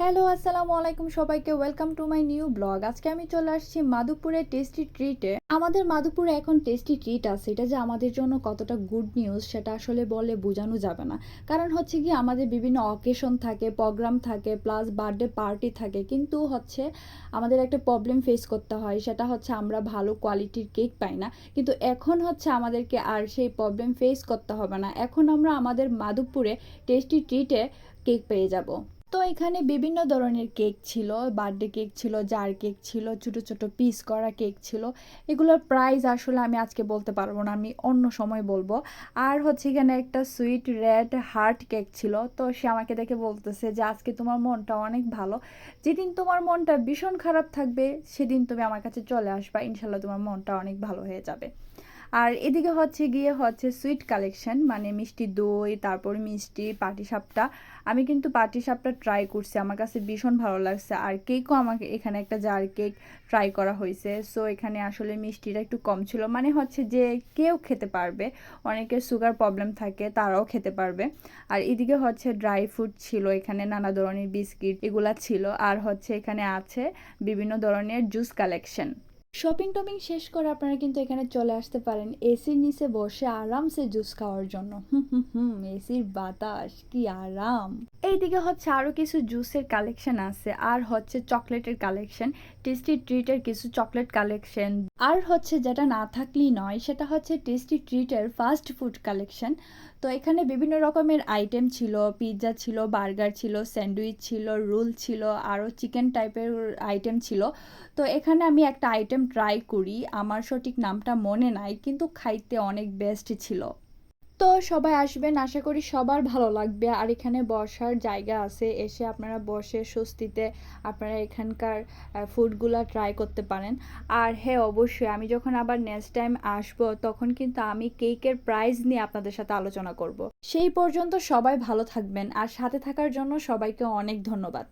Hello, আসসালামু আলাইকুম সবাইকে। Welcome to my new blog আজকে আমি চলে আসছি মাধুপুরের টেস্টি ট্রিটে আমাদের মাধুপুরে এখন টেস্টি ট্রিট আছে। এটা যে আমাদের জন্য কতটা গুড নিউজ সেটা আসলে বলে বোঝানো যাবে না। কারণ হচ্ছে কি, আমাদের বিভিন্ন অকেশন থাকে প্রোগ্রাম থাকে প্লাস বার্থডে পার্টি থাকে। কিন্তু হচ্ছে, আমাদের একটা প্রবলেম ফেস করতে হয়, সেটা হচ্ছে আমরা ভালো কোয়ালিটির কেক পাই না। কিন্তু এখন হচ্ছে আমাদেরকে আর সেই প্রবলেম ফেস করতে হবে না। এখন আমরা আমাদের মাধুপুরে টেস্টি ট্রিটে কেক পেয়ে যাব। তো এখানে বিভিন্ন ধরনের কেক ছিল, বার্থডে কেক ছিল, জার কেক ছিল, ছোট ছোট পিস করা কেক ছিল। এগুলোর প্রাইস আসলে আমি আজকে বলতে পারব না, আমি অন্য সময় বলব। আর হচ্ছে এখানে একটা সুইট রেড হার্ট কেক ছিল, তো সে আমাকে দেখে বলতেছে যে, আজকে তোমার মনটা অনেক ভালো। যেদিন তোমার মনটা ভীষণ খারাপ থাকবে, সেদিন তুমি আমার কাছে চলে আসবা, ইনশাল্লাহ তোমার মনটা অনেক ভালো হয়ে যাবে। আর এদিকে হচ্ছে গিয়ে হচ্ছে সুইট কালেকশন মানে মিষ্টি দই, তারপর মিষ্টি পাটিসাপটা। আমি কিন্তু পাটিসাপটা ট্রাই করছি, আমার কাছে ভীষণ ভালো লাগছে। আর কেকও আমাকে এখানে একটা জার কেক ট্রাই করা হয়েছে। সো এখানে আসলে মিষ্টিটা একটু কম ছিল। মানে হচ্ছে যে কেউ খেতে পারবে, অনেকের সুগার প্রবলেম থাকে, তারাও খেতে পারবে। আর এদিকে হচ্ছে ড্রাই ফ্রুট ছিল, এখানে নানা ধরনের বিস্কিট এগুলা ছিল। আর হচ্ছে এখানে আছে বিভিন্ন ধরনের জুস কালেকশন শপিং টপিং শেষ করে আপনারা কিন্তু এখানে চলে আসতে পারেন। এসির নিচে বসে আরামসে জুস খাওয়ার জন্য। হুম হুম এসির বাতাস, কি আরাম। এইদিকে হচ্ছে আরও কিছু জুসের কালেকশন আছে। আর হচ্ছে চকলেটের কালেকশন টেস্টি ট্রিটের কিছু চকলেট কালেকশন আর হচ্ছে যেটা না থাকলেই নয়, সেটা হচ্ছে টেস্টি ট্রিটের ফাস্ট ফুড কালেকশন তো এখানে বিভিন্ন রকমের আইটেম ছিল পিৎজা ছিল বার্গার ছিল স্যান্ডউইচ ছিল রোল ছিল আরও চিকেন টাইপের আইটেম ছিল। তো এখানে আমি একটা আইটেম ট্রাই করি, আমার সঠিক নামটা মনে নাই, কিন্তু খাইতে অনেক বেস্ট ছিল। তো সবাই আসবেন, আশা করি সবার ভালো লাগবে। আর এখানে বসার জায়গা আছে, এসে আপনারা বসে স্বস্তিতে আপনারা এখানকার ফুডগুলো ট্রাই করতে পারেন। আর হ্যাঁ অবশ্যই আমি যখন আবার নেক্সট টাইম আসব, তখন কিন্তু আমি কেকের প্রাইস নিয়ে আপনাদের সাথে আলোচনা করব। সেই পর্যন্ত সবাই ভালো থাকবেন, আর সাথে থাকার জন্য সবাইকে অনেক ধন্যবাদ।